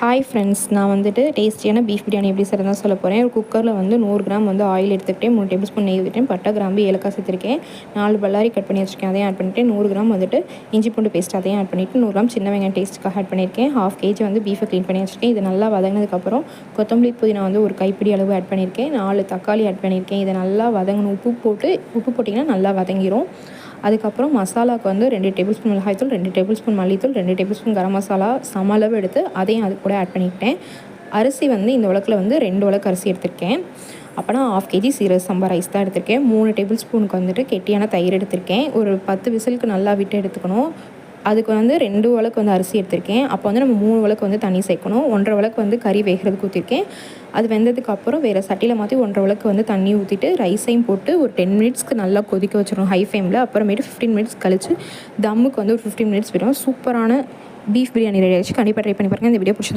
Hi friends நான் வந்துட்டு டேஸ்டியான பீஃப் பிரியாணி எப்படி செய்யறதா சொல்ல போகிறேன் ஒரு குக்கரில் வந்து நூறு கிராம் வந்து ஆயில் எடுத்துக்கிட்டேன் மூணு டேபிள் ஸ்பூன் நெய் ஊற்றிட்டேன் பட்டை கிராம்பு ஏலக்காய் சேர்த்துருக்கேன். நாலு பல்லாரி கட் பண்ணி வச்சுருக்கேன். அதையும் ஆட் பண்ணிட்டு நூறு கிராம் வந்துட்டு இஞ்சி பூண்டு பேஸ்ட் அதையும் ஆட் பண்ணிவிட்டு நூறு கிராம் சின்ன வெங்காயம் டேஸ்ட்டுக்காக ஆட் பண்ணியிருக்கேன். ஹாஃப் கேஜி வந்து பீஃபை க்ளீன் பண்ணி வச்சுருக்கேன். இது நல்லா வதங்கினதுக்கப்புறம் கொத்தமல்லி புதினா வந்து ஒரு கைப்பிடி அளவு ஆட் பண்ணியிருக்கேன். நாலு தக்காளி ஆட் பண்ணியிருக்கேன். இதை நல்லா வதங்கணும். உப்பு போட்டு உப்பு போட்டிங்கன்னா நல்லா வதங்கிடும் அதுக்கப்புறம் மசாலாவுக்கு வந்து ரெண்டு டேபிள் ஸ்பூன் மிளகாய்த்தூள் ரெண்டு டேபிள் ஸ்பூன் மல்லித்தூள் ரெண்டு டேபிள் ஸ்பூன் கரம் மசாலா சம அளவு எடுத்து அதையும் அது கூட ஆட் பண்ணிக்கிட்டேன். அரிசி வந்து இந்த உலக்கில் வந்து ரெண்டு உலக்கு அரிசி எடுத்திருக்கேன். அப்போனா ஆஃப் கேஜி சீரக சம்பா ரைஸ் தான் எடுத்திருக்கேன். மூணு டேபிள் ஸ்பூனுக்கு வந்துட்டு கெட்டியான தயிர் எடுத்திருக்கேன். ஒரு பத்து விசிலுக்கு நல்லா விட்டு எடுத்துக்கணும். அதுக்கு வந்து ரெண்டு உலக்கு வந்து அரிசி எடுத்திருக்கேன். அப்போ வந்து நம்ம மூணு வழக்கு வந்து தண்ணி சேர்க்கணும். ஒன்றரை வழக்கு வந்து கறி வேகிறதுக்கு ஊற்றிருக்கேன் அது வெந்ததுக்கு அப்புறம் வேறு சட்டியில் மாற்றி ஒன்றரை வழக்கு வந்து தண்ணி ஊற்றிட்டு ரைஸையும் போட்டு ஒரு டென் மினிட்ஸ்க்கு நல்லா கொதிக்க வச்சிடணும் ஹை ஃப்ளேமில் அப்புறமேட்டு ஃபிஃப்டீன் மினிட்ஸ் கழித்து தம்முக்கு வந்து ஒரு ஃபிஃப்டீன் மினிட்ஸ் விடும். சூப்பரான பீஃப் பிரியாணி ரெடி ஆகிடுச்சு கண்டிப்பாக ட்ரை பண்ணி பாருங்கள் இந்த வீடியோ பிடிச்சது